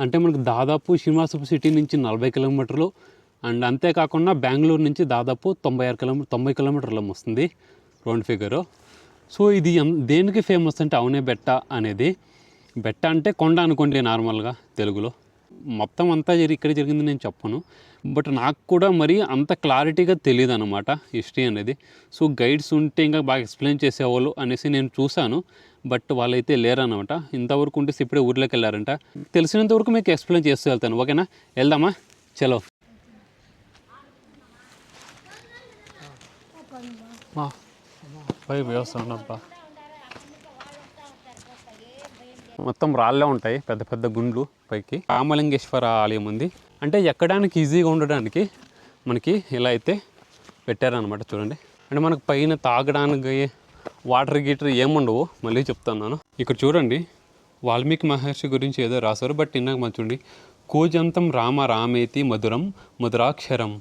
అంటే మనకు దాదాపు శ్రీనివాసపు సిటీ నుంచి నలభై కిలోమీటర్లు అండ్ అంతేకాకుండా బెంగళూరు నుంచి దాదాపు తొంభై ఆరు కిలోమీటర్ తొంభై కిలోమీటర్లు వస్తుంది రౌండ్ ఫిగరు సో ఇది దేనికి ఫేమస్ అంటే అవునే బెట్ట అనేది. బెట్ట అంటే కొండ అనుకోండి నార్మల్గా తెలుగులో. మొత్తం అంతా జరిగి ఇక్కడ జరిగింది నేను చెప్పను. బట్ నాకు కూడా మరి అంత క్లారిటీగా తెలియదు అనమాట హిస్టరీ అనేది. సో గైడ్స్ ఉంటే ఇంకా బాగా ఎక్స్ప్లెయిన్ చేసేవాళ్ళు అనేసి నేను చూశాను. బట్ వాళ్ళైతే లేరనమాట ఇంతవరకు ఉంటే ఇప్పుడే ఊర్లోకి వెళ్ళారంట. తెలిసినంత వరకు మీకు ఎక్స్ప్లెయిన్ చేస్తూ వెళ్తాను. ఓకేనా? వెళ్దామా? చలో. మా పై వ్యవస్థ మొత్తం రాళ్ళే ఉంటాయి పెద్ద పెద్ద గుండ్లు పైకి. రామలింగేశ్వర ఆలయం ఉంది. అంటే ఎక్కడానికి ఈజీగా ఉండడానికి మనకి ఇలా అయితే పెట్టారనమాట చూడండి. అంటే మనకు పైన తాగడానికి వాటర్ గీటర్ ఏముండవు మళ్ళీ చెప్తున్నాను ఇక్కడ చూడండి వాల్మీకి మహర్షి గురించి ఏదో రాశారు బట్ ఇందాక మనం చూడండి. కూజంతం రామ రామేతి మధురం మధురాక్షరం.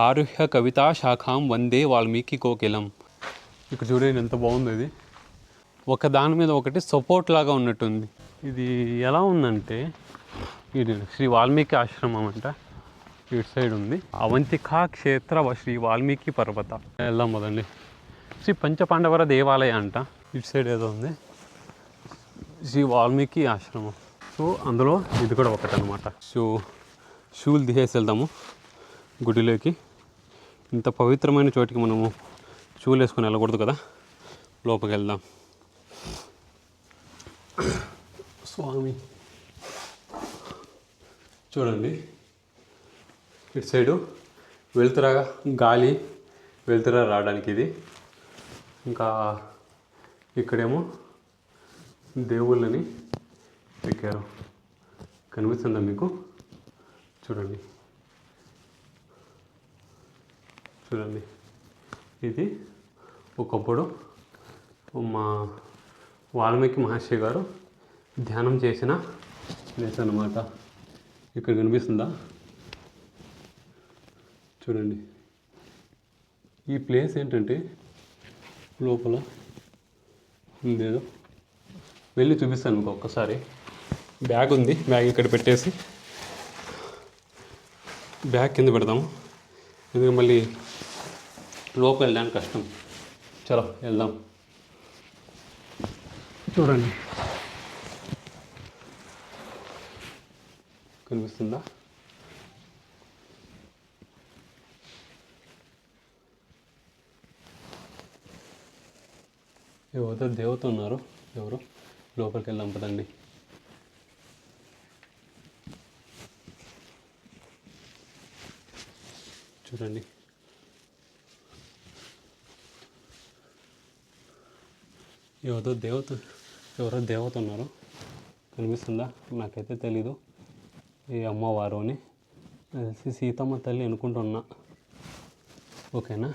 ఆరుహ్య కవితా శాఖాం వందే వాల్మీకి కోకిలం. ఇక్కడ చూడండి ఎంత బాగుంది ఇది. ఒక దాని మీద ఒకటి సపోర్ట్ లాగా ఉన్నట్టుంది. ఇది ఎలా ఉందంటే ఇది శ్రీ వాల్మీకి ఆశ్రమం అంట. ఇటు సైడ్ ఉంది. అవంతికా క్షేత్ర శ్రీ వాల్మీకి పర్వత. వెళ్దాం మొదండి శ్రీ పంచపాండవర దేవాలయ అంట. ఇటు సైడ్ ఏదో ఉంది. శ్రీ వాల్మీకి ఆశ్రమం. సో అందులో ఇది కూడా ఒకటి అనమాట సో షూలు తీసేసి వెళ్దాము గుడిలోకి. ఇంత పవిత్రమైన చోటికి మనము షూలు వేసుకొని వెళ్ళకూడదు కదా. లోపలికి వెళ్దాం. స్వామి. చూడండి. ఇటు సైడు వెళ్తురా గాలి వెళ్తురా రావడానికి ఇది. ఇంకా ఇక్కడేమో దేవుళ్ళని ఎక్కారు. కనిపిస్తుందా మీకు? చూడండి. చూడండి. ఇది ఒకప్పుడు మా వాల్మీకి మహర్షి గారు ధ్యానం చేసిన ప్లేస్ అనమాట ఇక్కడ కనిపిస్తుందా? చూడండి. ఈ ప్లేస్ ఏంటంటే లోపల ఉందేదో? వెళ్ళి చూపిస్తాను మీకు ఒక్కసారి. బ్యాగ్ ఉంది. బ్యాగ్ ఇక్కడ పెట్టేసి బ్యాగ్ కింద పెడదాము. ఎందుకంటే మళ్ళీ లోపల వెళ్ళడానికి కష్టం. చలో వెళ్దాం. చూడండి. కనిపిస్తుందా? ఎవరితో దేవత ఉన్నారు. ఎవరు? లోపలికి వెళ్ళి పదండి. చూడండి. ఎవరో దేవత ఎవరో దేవత ఉన్నారు. కనిపిస్తుందా? నాకైతే తెలీదు. ఈ అమ్మవారు అని తెలిసి సీతమ్మ తల్లి అనుకుంటున్నా. ఓకేనా?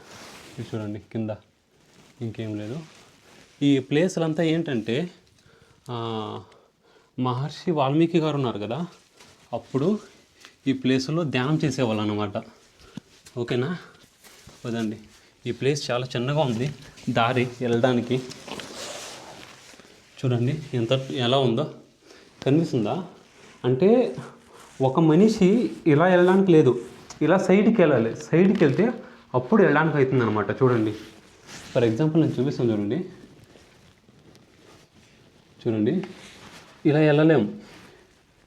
ఇది చూడండి కింద. ఇంకేం లేదు. ఈ ప్లేసులంతా ఏంటంటే మహర్షి వాల్మీకి గారు ఉన్నారు కదా? అప్పుడు ఈ ప్లేస్లో ధ్యానం చేసేవాళ్ళు అన్నమాట ఓకేనా? వదండి. ఈ ప్లేస్ చాలా చిన్నగా ఉంది. దారి వెళ్ళడానికి చూడండి ఎంత ఎలా ఉందో. కనిపిస్తుందా? అంటే ఒక మనిషి ఇలా వెళ్ళడానికి లేదు. ఇలా సైడ్కి వెళ్ళాలి. సైడ్కి వెళ్తే అప్పుడు వెళ్ళడానికి అవుతుంది అనమాట చూడండి. ఫర్ ఎగ్జాంపుల్ నేను చూపిస్తాను చూడండి. చూడండి. ఇలా వెళ్ళలేము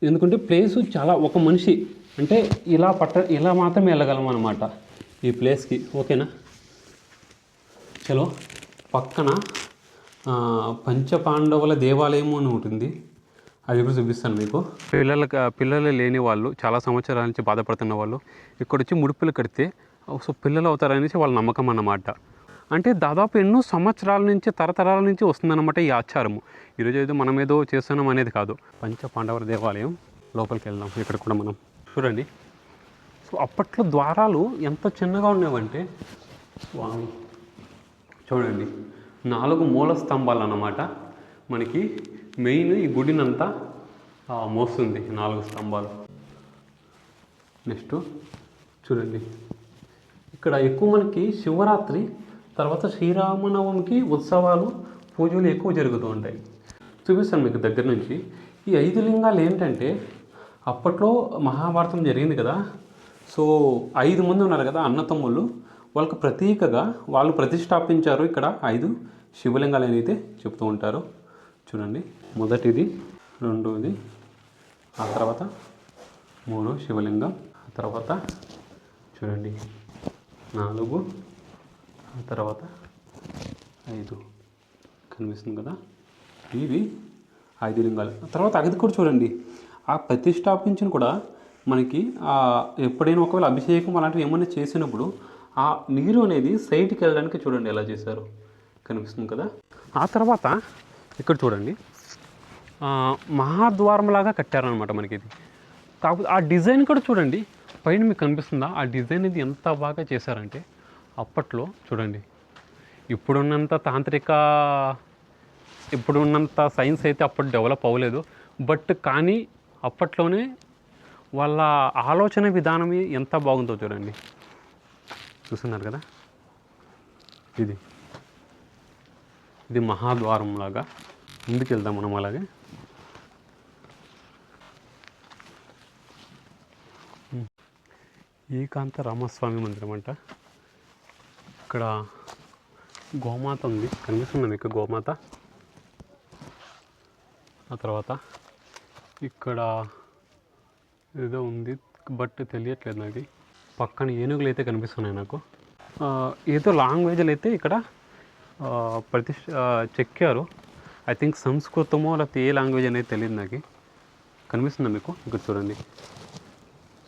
ఎందుకంటే ప్లేస్ చాలా ఒక మనిషి అంటే ఇలా పట్ట ఇలా మాత్రమే వెళ్ళగలం అనమాట ఈ ప్లేస్కి. ఓకేనా? చలో. పక్కన పంచపాండవుల దేవాలయం అని ఉంటుంది అది కూడా చూపిస్తాను మీకు. పిల్లలకు పిల్లలు లేని వాళ్ళు చాలా సంవత్సరాల నుంచి బాధపడుతున్న వాళ్ళు ఇక్కడ వచ్చి ముడుపులు కడితే సో పిల్లలు అవుతారనేసి వాళ్ళ నమ్మకం అన్నమాట. అంటే దాదాపు ఎన్నో సంవత్సరాల నుంచి తరతరాల నుంచి వస్తుందన్నమాట ఈ ఆచారము. ఈరోజు ఏదో మనం ఏదో చేస్తున్నాం అనేది కాదు. పంచ పాండవుల దేవాలయం లోపలికి వెళ్దాం. ఇక్కడ కూడా మనం చూడండి. సో అప్పట్లో ద్వారాలు ఎంత చిన్నగా ఉండేవంటే స్వామి చూడండి. నాలుగు మూల స్తంభాలు అన్నమాట మనకి మెయిన్ ఈ గుడినంతా మోస్తుంది నాలుగు స్తంభాలు. నెక్స్ట్ చూడండి. ఇక్కడ ఎక్కువ మనకి శివరాత్రి తర్వాత శ్రీరామనవమికి ఉత్సవాలు పూజలు ఎక్కువ జరుగుతూ ఉంటాయి. చూపిస్తాను మీకు దగ్గర నుంచి. ఈ ఐదు లింగాలు ఏంటంటే అప్పట్లో మహాభారతం జరిగింది కదా. సో ఐదు మంది ఉన్నారు కదా అన్నతమ్ముళ్ళు. వాళ్ళకు ప్రతీకగా వాళ్ళు ప్రతిష్టాపించారు ఇక్కడ ఐదు శివలింగాలు అయితే చెప్తూ ఉంటారు. చూడండి మొదటిది రెండోది ఆ తర్వాత మూడు శివలింగం ఆ తర్వాత చూడండి నాలుగు ఆ తర్వాత ఐదు కనిపిస్తుంది కదా? ఇవి ఐదు లింగాలు. తర్వాత అది కూడా చూడండి ఆ ప్రతిష్టాపించిన కూడా మనకి ఎప్పుడైనా ఒకవేళ అభిషేకం అలాంటివి ఏమైనా చేసినప్పుడు ఆ నీరు అనేది సైడ్కి వెళ్ళడానికి చూడండి ఎలా చేశారు కనిపిస్తుంది కదా? ఆ తర్వాత ఇక్కడ చూడండి. మహాద్వారంలాగా కట్టారనమాట మనకి ఇది. కాకపోతే ఆ డిజైన్ కూడా చూడండి. పైన మీకు కనిపిస్తుందా? ఆ డిజైన్ ఇది ఎంత బాగా చేశారంటే అప్పట్లో చూడండి. ఇప్పుడున్నంత తాంత్రిక ఇప్పుడున్నంత సైన్స్ అయితే అప్పుడు డెవలప్ అవ్వలేదు. బట్ కానీ అప్పట్లోనే వాళ్ళ ఆలోచన విధానం ఎంత బాగుందో చూడండి. చూస్తున్నారు కదా? ఇది. ఇది మహాద్వారం లాగా ముందుకెళ్దాం మనం అలాగే. ఏకాంత రామస్వామి మందిరం అంట. ఇక్కడ గోమాత ఉంది. కనిపిస్తుంది మీకు గోమాత. ఆ తర్వాత ఇక్కడ ఏదో ఉంది బట్ తెలియట్లేదు నాకు. పక్కన ఏనుగులు అయితే కనిపిస్తున్నాయి నాకు. ఏదో లాంగ్వేజ్లు అయితే ఇక్కడ ప్రతిష్ట చెక్కారు. ఐ థింక్ సంస్కృతమో లేకపోతే ఏ లాంగ్వేజ్ అనేది తెలియదు నాకు. కనిపిస్తుందా మీకు? ఇక్కడ చూడండి.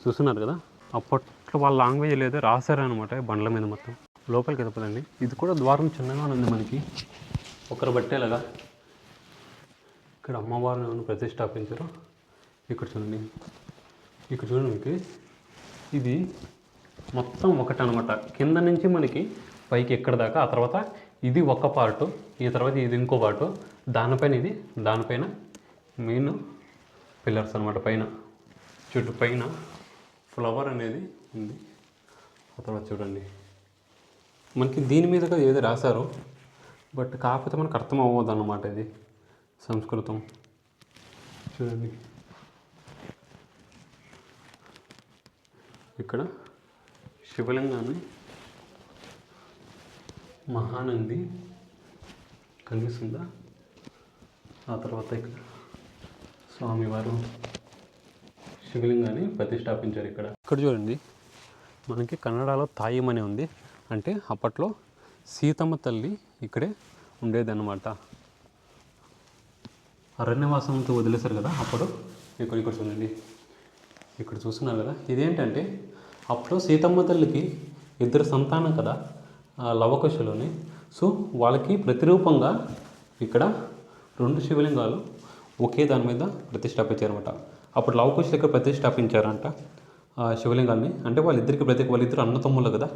చూస్తున్నారు కదా? అప్పట్లో వాళ్ళ లాంగ్వేజ్ లేదో రాశారనమాట బండ్ల మీద మొత్తం. లోపలికి వెళ్ళిపోదండి. ఇది కూడా ద్వారం చిన్నగా ఉంది మనకి. ఒకరు బట్టేలాగా ఇక్కడ అమ్మవారిని ప్రతిష్టాపించారు. ఇక్కడ చూడండి. ఇక్కడ చూడండి మీకు. ఇది మొత్తం ఒకటి అనమాట కింద నుంచి మనకి పైకి ఎక్కడ దాకా ఆ తర్వాత ఇది ఒక పార్టు ఈ తర్వాత ఇది ఇంకో పార్టు దానిపైన ఇది దానిపైన మెయిన్ పిల్లర్స్ అనమాట పైన. చుట్టూ పైన ఫ్లవర్ అనేది ఉంది. ఆ తర్వాత చూడండి. మనకి దీని మీదగా ఏదో రాశారు బట్ కాకపోతే మనకు అర్థం అవ్వదు అన్నమాట ఇది సంస్కృతం. చూడండి. ఇక్కడ శివలింగాన్ని మహానంది కనిపిస్తుందా ఆ తర్వాత ఇక్కడ స్వామివారు శివలింగాన్ని ప్రతిష్టాపించారు ఇక్కడ. ఇక్కడ చూడండి మనకి కన్నడలో తాయం అని ఉంది. అంటే అప్పట్లో సీతమ్మ తల్లి ఇక్కడే ఉండేదన్నమాట. అరణ్యవాసంతో వదిలేశారు కదా అప్పుడు. ఇక్కడ ఇక్కడ చూడండి. ఇక్కడ చూస్తున్నారు కదా. ఇదేంటంటే అప్పుడు సీతమ్మ తల్లికి ఇద్దరు సంతానం కదా లవకుశలోని. సో వాళ్ళకి ప్రతిరూపంగా ఇక్కడ రెండు శివలింగాలు ఒకే దాని మీద ప్రతిష్టాపించారనమాట అప్పుడు లవకుశ దగ్గర ప్రతిష్టాపించారంట శివలింగాన్ని. అంటే వాళ్ళిద్దరికి ప్రతి వాళ్ళిద్దరు అన్నతమ్ములు కదా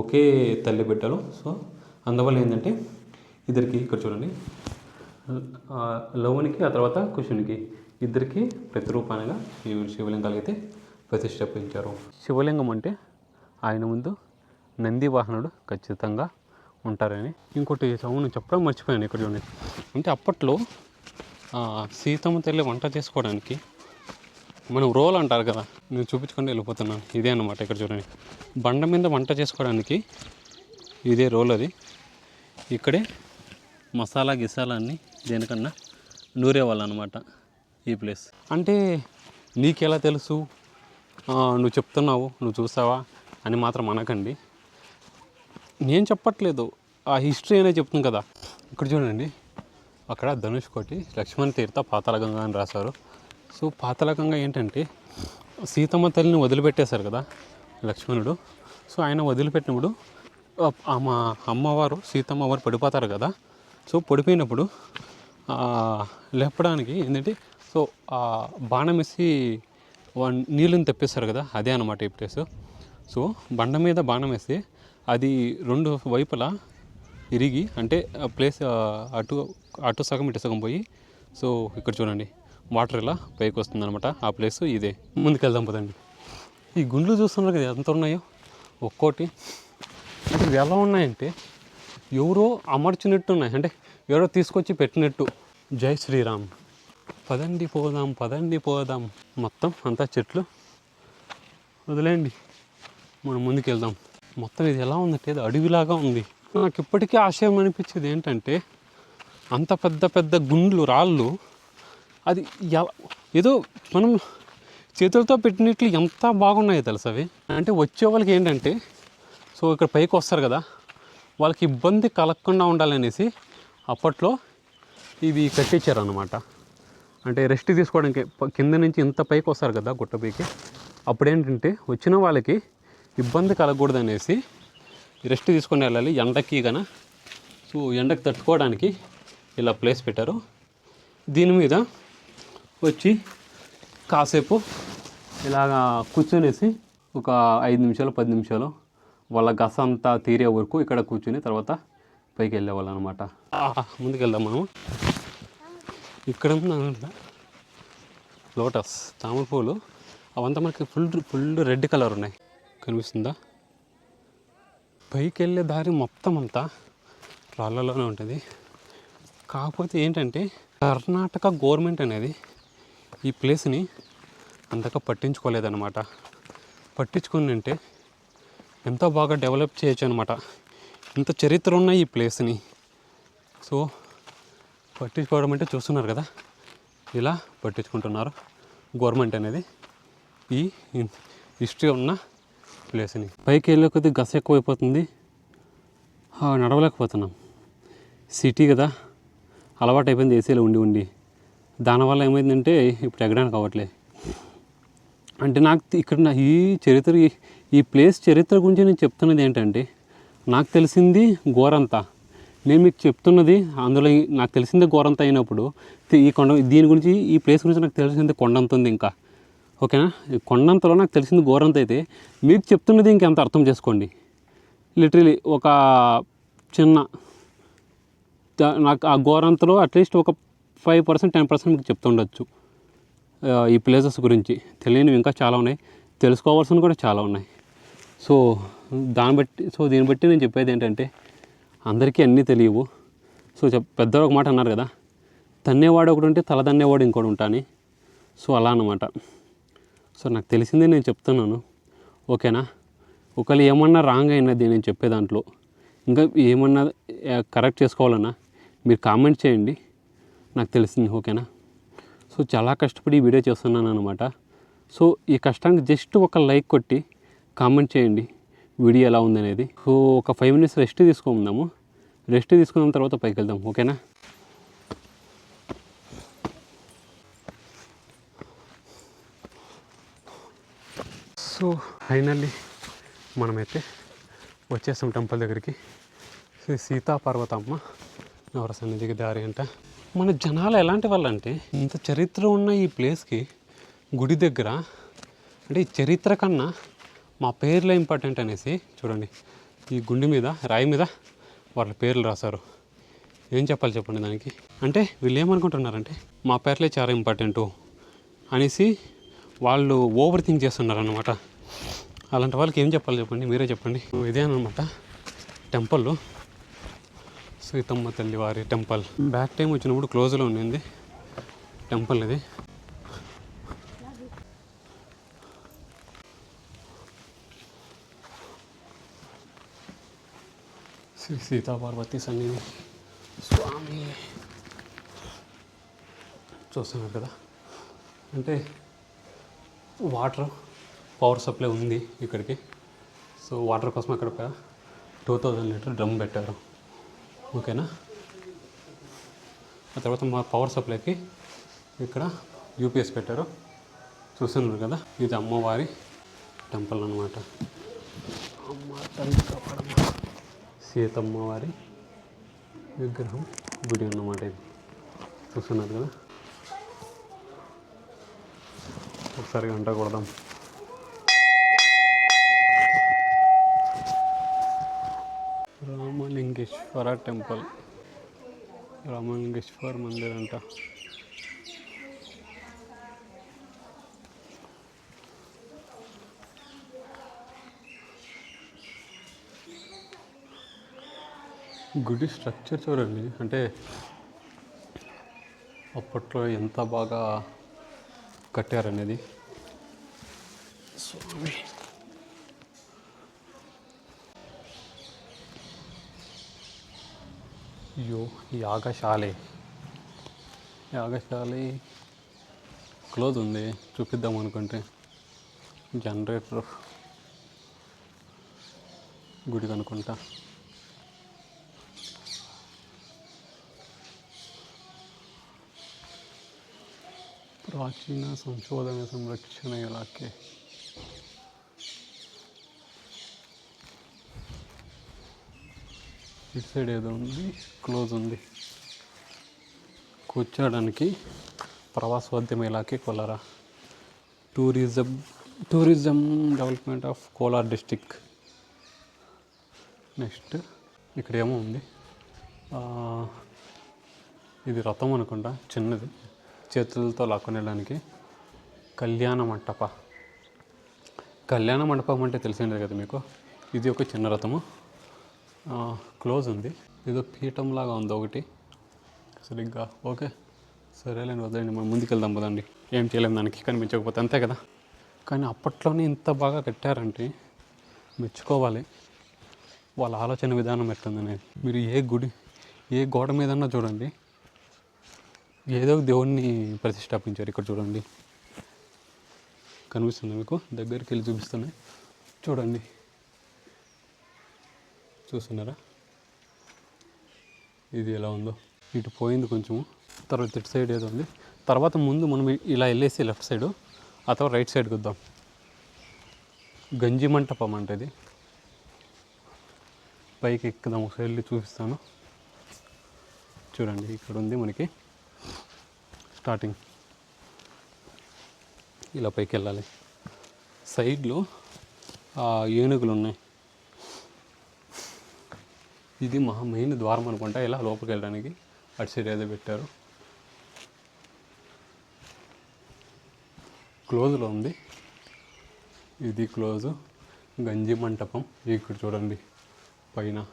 ఒకే తల్లి బిడ్డలు. సో అందువల్ల ఏంటంటే ఇద్దరికి ఇక్కడ చూడండి లవునికి ఆ తర్వాత కుషునికి ఇద్దరికి ప్రతిరూపానిగా ఈ శివలింగాలు అయితే ప్రతిష్టాపించారు శివలింగం అంటే ఆయన ముందు నంది వాహనుడు ఖచ్చితంగా ఉంటారని ఇంకోటి అవును చెప్పడం మర్చిపోయాను ఇక్కడ చూడండి అంటే అప్పట్లో సీతమ్మ తల్లి వంట చేసుకోవడానికి మనం రోల్ అంటారు కదా నేను చూపించుకొని వెళ్ళిపోతున్నాను. ఇదే అన్నమాట ఇక్కడ చూడండి బండ మీద వంట చేసుకోవడానికి ఇదే రోల్ అది. ఇక్కడే మసాలా గిసాలా అన్ని దేనికన్నా నూరేవాళ్ళు అనమాట ఈ ప్లేస్. అంటే నీకెలా తెలుసు? నువ్వు చెప్తున్నావు నువ్వు చూసావా అని మాత్రం అనకండి. నేను చెప్పట్లేదు. ఆ హిస్టరీ అనేది చెప్తుంది కదా. ఇక్కడ చూడండి. అక్కడ ధనుష్ కోటి లక్ష్మణ్ తీర్థ పాతాళగంగా అని రాశారు. సో పాతాళగంగా ఏంటంటే సీతమ్మ తల్లిని వదిలిపెట్టేశారు కదా లక్ష్మణుడు. సో ఆయన వదిలిపెట్టినప్పుడు ఆ- ఆమె అమ్మవారు సీతమ్మ వారు పడిపోతారు కదా. సో పడిపోయినప్పుడు లేపడానికి ఏంటంటే సో ఆ బాణం వేసి నీళ్ళని తెప్పిస్తారు కదా అదే అనమాట ఈ ప్లేస్. సో బండ మీద బాణం వేస్తే అది రెండు వైపులా ఇరిగి అంటే ఆ ప్లేస్ అటు అటు సగం ఇటు సగం పోయి సో ఇక్కడ చూడండి వాటర్ ఇలా పైకి వస్తుంది అనమాట ఆ ప్లేస్ ఇదే. ముందుకెళ్దాం పదండి. ఈ గుండ్లు చూస్తున్నారు కదా ఎంత ఉన్నాయో? ఒక్కోటి. అంటే ఇవి ఎలా ఉన్నాయంటే ఎవరో అమర్చినట్టు ఉన్నాయి అంటే ఎవరో తీసుకొచ్చి పెట్టినట్టు. జై శ్రీరామ్. పదండి పోదాం పదండి పోదాం. మొత్తం అంతా చెట్లు. వదిలేయండి. మనం ముందుకెళ్దాం. మొత్తం ఇది ఎలా ఉందంటే ఇది అడవిలాగా ఉంది. నాకు ఇప్పటికీ ఆశయం అనిపించేది ఏంటంటే అంత పెద్ద పెద్ద గుండ్లు రాళ్ళు అది ఎలా ఏదో మనం చేతులతో పెట్టినట్లు ఎంత బాగున్నాయో తెలుసు అవి? అంటే వచ్చే వాళ్ళకి ఏంటంటే సో ఇక్కడ పైకి వస్తారు కదా వాళ్ళకి ఇబ్బంది కలగకుండా ఉండాలనేసి అప్పట్లో ఇవి కట్టించారు అనమాట అంటే రెస్ట్ తీసుకోవడానికి కింద నుంచి ఇంత పైకి వస్తారు కదా గుట్ట పైకి. అప్పుడు ఏంటంటే వచ్చిన వాళ్ళకి ఇబ్బంది కలగకూడదు అనేసి రెస్ట్ తీసుకొని వెళ్ళాలి. ఎండకి కన సో ఎండకి తట్టుకోవడానికి ఇలా ప్లేస్ పెట్టారు. దీని మీద వచ్చి కాసేపు ఇలాగా కూర్చొనేసి ఒక ఐదు నిమిషాలు పది నిమిషాలు వాళ్ళ గస అంతా తీరే వరకు ఇక్కడ కూర్చుని తర్వాత పైకి వెళ్ళేవాళ్ళు అనమాట ముందుకు వెళ్దాం మనము ఇక్కడ ఉందా లోటస్ తామర పూలు. అవంతా మనకి ఫుల్ ఫుల్ రెడ్ కలర్ ఉన్నాయి. కనిపిస్తుందా? పైకి వెళ్ళే దారి మొత్తం అంతా రాళ్ళలోనే ఉంటుంది. కాకపోతే ఏంటంటే కర్ణాటక గవర్నమెంట్ అనేది ఈ ప్లేస్ని అంతగా పట్టించుకోలేదన్నమాట. పట్టించుకుని అంటే ఎంతో బాగా డెవలప్ చేయొచ్చు అనమాట ఇంత చరిత్ర ఉన్న ఈ ప్లేస్ని. సో పట్టించుకోవడం అంటే చూస్తున్నారు కదా? ఇలా పట్టించుకుంటున్నారు. గవర్నమెంట్ అనేది ఈ హిస్టరీ ఉన్న ప్లేస్ని. పైకి వెళ్ళే కొద్ది గస ఎక్కువైపోతుంది. నడవలేకపోతున్నాం. సిటీ కదా. అలవాటు అయిపోయింది ఏసీలో ఉండి ఉండి. దానివల్ల ఏమైందంటే ఇప్పుడు ఎగడానికి అవ్వట్లే. అంటే నాకు ఇక్కడ నా ఈ చరిత్ర ఈ- ఈ ప్లేస్ చరిత్ర గురించి నేను చెప్తున్నది ఏంటంటే నాకు తెలిసింది గోరంతా. నేను మీకు చెప్తున్నది అందులో నాకు తెలిసింది గోరంత అయినప్పుడు. ఈ కొండ దీని గురించి ఈ ప్లేస్ గురించి నాకు తెలిసింది కొండంత ఉంది ఇంకా. ఓకేనా? ఈ కొండంతలో నాకు తెలిసింది గోరంత అయితే. మీకు చెప్తున్నది ఇంకెంత అర్థం చేసుకోండి. లిటరలీ ఒక చిన్న నాకు ఆ ఘోరంతలో అట్లీస్ట్ ఒక ఫైవ్ పర్సెంట్ టెన్ పర్సెంట్ మీకు చెప్తుండొచ్చు ఈ ప్లేసెస్ గురించి. తెలియనివి ఇంకా చాలా ఉన్నాయి. తెలుసుకోవాల్సినవి కూడా చాలా ఉన్నాయి. సో దాన్ని బట్టి సో దీన్ని బట్టి నేను చెప్పేది ఏంటంటే అందరికీ అన్నీ తెలియవు. సో చెప్ పెద్దవారు ఒక మాట అన్నారు కదా తన్నేవాడు ఒకటి ఉంటే తల తన్నేవాడు ఇంకోటి ఉంటాని. సో అలా అన్నమాట. సో నాకు తెలిసిందే నేను చెప్తున్నాను. ఓకేనా? ఒకవేళ ఏమన్నా రాంగ్ అయినది నేను చెప్పే దాంట్లో. ఇంకా ఏమన్నా కరెక్ట్ చేసుకోవాలన్నా మీరు కామెంట్ చేయండి. నాకు తెలిసింది ఓకేనా? సో చాలా కష్టపడి ఈ వీడియో చేస్తున్నాను అనమాట సో ఈ కష్టానికి జస్ట్ ఒక లైక్ కొట్టి కామెంట్ చేయండి. వీడియో ఎలా ఉందనేది. సో ఒక ఫైవ్ మినిట్స్ రెస్ట్ తీసుకుందాము. రెస్ట్ తీసుకున్న తర్వాత పైకి వెళ్దాం ఓకేనా? సో ఫైనల్లీ మనమైతే వచ్చేస్తాం టెంపుల్ దగ్గరికి. శ్రీ సీతా పర్వతమ్మ దారి అంట. మన జనాలు ఎలాంటి వాళ్ళంటే ఇంత చరిత్ర ఉన్న ఈ ప్లేస్కి గుడి దగ్గర అంటే ఈ చరిత్ర కన్నా మా పేర్లే ఇంపార్టెంట్ అనేసి చూడండి. ఈ గుండి మీద రాయి మీద వాళ్ళ పేర్లు రాశారు. ఏం చెప్పాలి చెప్పండి దానికి? అంటే వీళ్ళు ఏమనుకుంటున్నారంటే మా పేర్లే చాలా ఇంపార్టెంటు అనేసి వాళ్ళు ఓవర్ థింక్ చేస్తున్నారు అనమాట అలాంటి వాళ్ళకి ఏం చెప్పాలి చెప్పండి? మీరే చెప్పండి. ఇదే అనమాట టెంపుల్. సీతమ్మ తల్లి వారి టెంపుల్. బ్యాక్ టైం వచ్చినప్పుడు క్లోజ్లో ఉండింది టెంపుల్ ఇది. శ్రీ సీతాపార్వతి సన్నిధి. స్వామి. చూస్తున్నారు కదా. అంటే వాటర్ పవర్ సప్లై ఉంది ఇక్కడికి. సో వాటర్ కోసం అక్కడ ఒక టూ థౌజండ్ లీటర్ డ్రమ్ పెట్టారు. ఓకేనా? ఆ తర్వాత మా పవర్ సప్లైకి ఇక్కడ యూపీఎస్ పెట్టారు. చూస్తున్నారు కదా? ఇది అమ్మవారి టెంపుల్ అనమాట అమ్మ తల్లి కాపాడమ్మ. సీతమ్మ వారి విగ్రహం గుడి అన్నమాట ఇది. చూస్తున్నారు కదా? ఒకసారి గంట కొడదాం. రామలింగేశ్వర టెంపుల్. రామలింగేశ్వర మందిర్ అంట గుడి స్ట్రక్చర్ చూడండి. అంటే అప్పట్లో ఎంత బాగా కట్టారనేది. స్వామి. అయ్యో యాగశాలే. యాగశాలి. క్లోజ్ ఉంది చూపిద్దాం అనుకుంటే. జనరేటర్ గుడికి అనుకుంటా ప్రాచీన సంశోధన సంరక్షణ ఇలాకే. ఇటు సైడ్ ఏదో ఉంది క్లోజ్ ఉంది. కూర్చోడానికి ప్రవాసోద్యమ ఇలాకే కోలారా. Tourism tourism development of Kolar district. Next ఇక్కడ ఏమో ఉంది ఇది రథం అనుకుంటా చిన్నది. చేతులతో లాక్కొని కళ్యాణ మంటప. కళ్యాణ మండపం అంటే తెలిసిందే కదా మీకు? ఇది ఒక చిన్న రథము. క్లోజ్ ఉంది. ఏదో పీఠం లాగా ఉంది ఒకటి. సరిగ్గా. ఓకే. సరేలేండి వద్దండి మనం ముందుకు వెళ్దాం ఏం చేయలేం దానికి. కనిపించకపోతే అంతే కదా. కానీ అప్పట్లోనే ఇంత బాగా కట్టారంటే మెచ్చుకోవాలి. వాళ్ళ ఆలోచన విధానం ఎట్లుందనేది మీరు ఏ గుడి ఏ గోడ మీదన్నా చూడండి. ఏదో దేవుణ్ణి ప్రతిష్టాపించారు. ఇక్కడ చూడండి. కనిపిస్తుంది మీకు? దగ్గరికి వెళ్ళి చూపిస్తున్నాయి. చూడండి. చూస్తున్నారా? ఇది ఎలా ఉందో? ఇటు పోయింది కొంచెము. తర్వాత ఇటు సైడ్ ఏదో ఉంది. తర్వాత ముందు మనం ఇలా వెళ్ళేసి లెఫ్ట్ సైడ్ ఆ తర్వాత రైట్ సైడ్కి వద్దాం. గంజి మంటపం అంటే ఇది. పైకి ఎక్కుదాం. ఒకసారి వెళ్ళి చూపిస్తాను. చూడండి ఇక్కడ ఉంది మనకి. స్టార్టింగ్. ఇలా పైకి వెళ్ళాలి సైడ్లో ఏనుగులు ఉన్నాయి ఇది మహా మెయిన్ ద్వారం అనుకుంటా. ఇలా లోపలికి వెళ్ళడానికి అటు సైడ్ ఏదో పెట్టారు. క్లోజ్లో ఉంది. ఇది క్లోజు. గంజి మంటపం. ఇక్కడ చూడండి. పైన.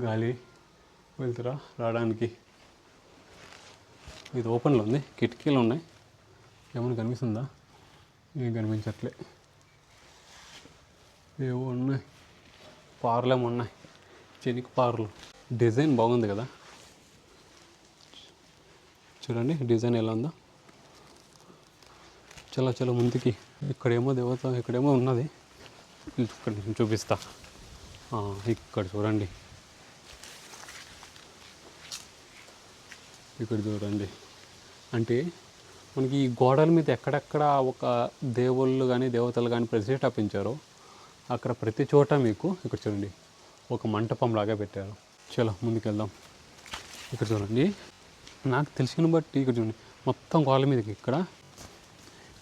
గాలి వెళ్తురా? రావడానికి. ఇది ఓపెన్లో ఉంది. కిటికీలు ఉన్నాయి. ఏమైనా కనిపిస్తుందా? ఏం కనిపించట్లే. ఏవో ఉన్నాయి. పార్లేమో ఉన్నాయి. చెనిక పార్లు. డిజైన్ బాగుంది కదా. చూడండి డిజైన్ ఎలా ఉందో. చాలా చాలా ముందుకి. ఇక్కడేమో దేవత ఇక్కడేమో ఉన్నది. ఇక్కడ నేను చూపిస్తా. ఇక్కడ చూడండి. ఇక్కడ చూడండి అంటే మనకి ఈ గోడల మీద ఎక్కడెక్కడ ఒక దేవుళ్ళు కానీ దేవతలు కానీ ప్రతిష్టాపించారో అక్కడ ప్రతి చోట మీకు ఇక్కడ చూడండి ఒక మంటపం లాగా పెట్టారు. చలో ముందుకెళ్దాం. ఇక్కడ చూడండి. నాకు తెలిసిన బట్టి ఇక్కడ చూడండి మొత్తం గోడల మీదకి ఇక్కడ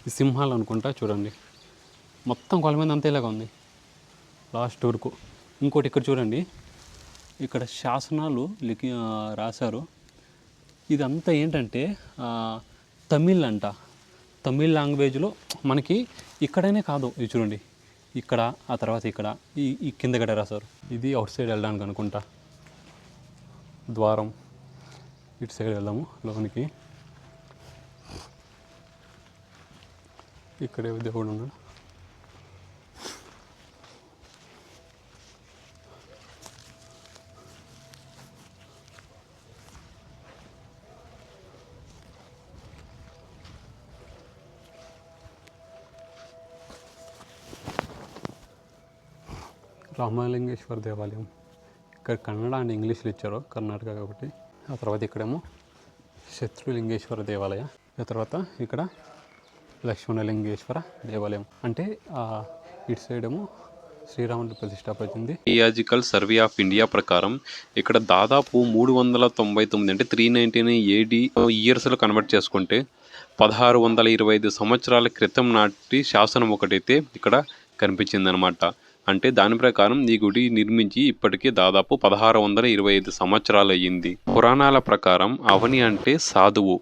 ఈ సింహాలు అనుకుంటా చూడండి. మొత్తం గోడల మీద అంతా ఇలాగా ఉంది. లాస్ట్ వరకు. ఇంకోటి ఇక్కడ చూడండి. ఇక్కడ శాసనాలు లిఖి రాశారు. ఇదంతా ఏంటంటే తమిళ్ అంట తమిళ్ లాంగ్వేజ్లో మనకి ఇక్కడనే కాదు ఇది చూడండి. ఇక్కడ ఆ తర్వాత ఇక్కడ ఈ ఈ కింద గడ రాశారు ఇది అవుట్ సైడ్ వెళ్ళడానికి అనుకుంటా. ద్వారం. ఇటు సైడ్ వెళ్దాము లోనికి. ఇక్కడే దేవుడు ఉన్నాడు. రామలింగేశ్వర దేవాలయం. ఇక్కడ కన్నడ అండ్ ఇంగ్లీష్లో ఇచ్చారు కర్ణాటక కాబట్టి. ఆ తర్వాత ఇక్కడేమో శత్రులింగేశ్వర దేవాలయం. ఆ తర్వాత ఇక్కడ లక్ష్మణలింగేశ్వర దేవాలయం. అంటే ఇటు సైడ్ ఏమో శ్రీరాముడి ప్రతిష్టాపడింది ఇయాజికల్ సర్వే ఆఫ్ ఇండియా ప్రకారం ఇక్కడ దాదాపు మూడు వందల తొంభై తొమ్మిది అంటే త్రీ నైన్టీన్ ఏడి ఇయర్స్లో కన్వర్ట్ చేసుకుంటే పదహారు వందల ఇరవై ఐదు సంవత్సరాల క్రితం నాటి శాసనం ఒకటైతే ఇక్కడ కనిపించిందనమాట అంటే దాని ప్రకారం ఈ గుడి నిర్మించి ఇప్పటికీ దాదాపు పదహారు వందల ఇరవై ఐదు సంవత్సరాలు అయ్యింది పురాణాల ప్రకారం అవని అంటే సాధువు.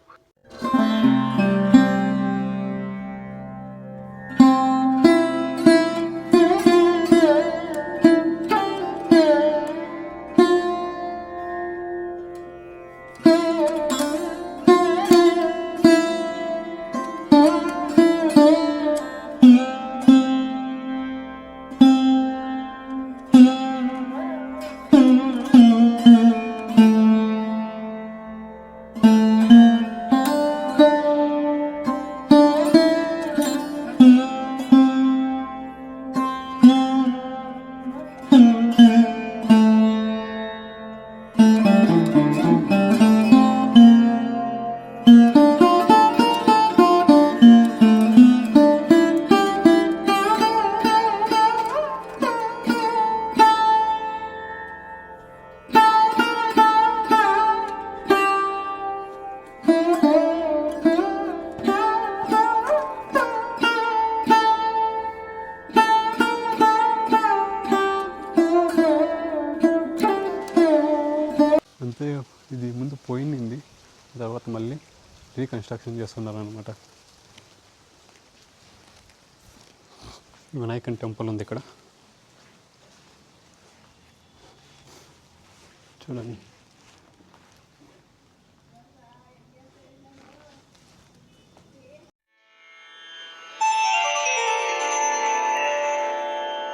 కన్స్ట్రక్షన్ చేస్తున్నారు అనమాట వినాయకన్ టెంపుల్ ఉంది ఇక్కడ చూడండి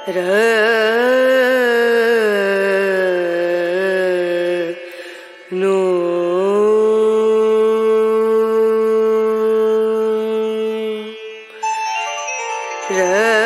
र 人。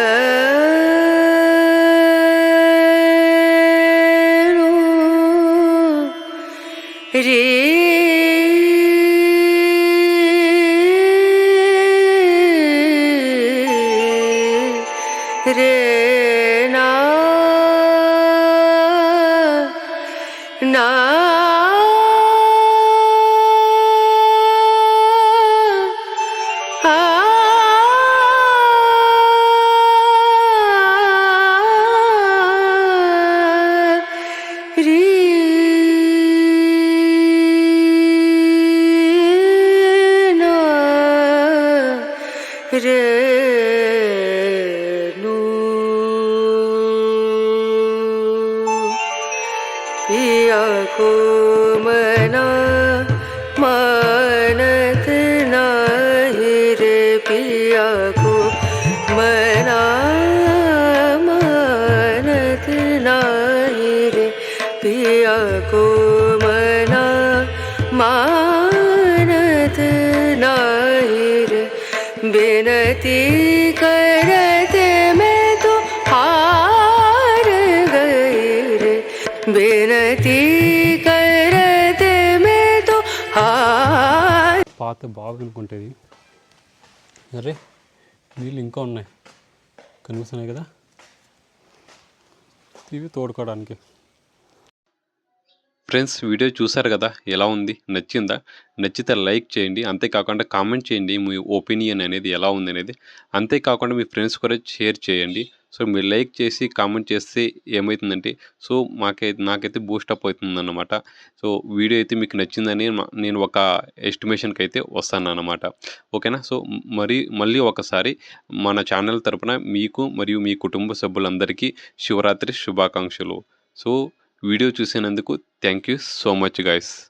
పాత బావి అనుకుంటేది అరే నీళ్ళు ఇంకా ఉన్నాయి. కనిపిస్తున్నాయి కదా? ఇవి తోడుకోవడానికి. ఫ్రెండ్స్ వీడియో చూసారు కదా? ఎలా ఉంది? నచ్చిందా? నచ్చితే లైక్ చేయండి. అంతేకాకుండా కామెంట్ చేయండి మీ ఒపీనియన్ అనేది ఎలా ఉంది అనేది అంతేకాకుండా మీ ఫ్రెండ్స్ కూడా షేర్ చేయండి. సో మీరు లైక్ చేసి కామెంట్ చేస్తే ఏమవుతుందంటే సో మాకైతే నాకైతే బూస్టప్ అవుతుందన్నమాట. సో వీడియో అయితే మీకు నచ్చిందని నేను ఒక ఎస్టిమేషన్కి అయితే వస్తానన్నమాట. ఓకేనా? సో మరి మళ్ళీ ఒకసారి మన ఛానల్ తరపున మీకు మరియు మీ కుటుంబ సభ్యులందరికీ శివరాత్రి శుభాకాంక్షలు. సో వీడియో చూసినందుకు thank you so much guys.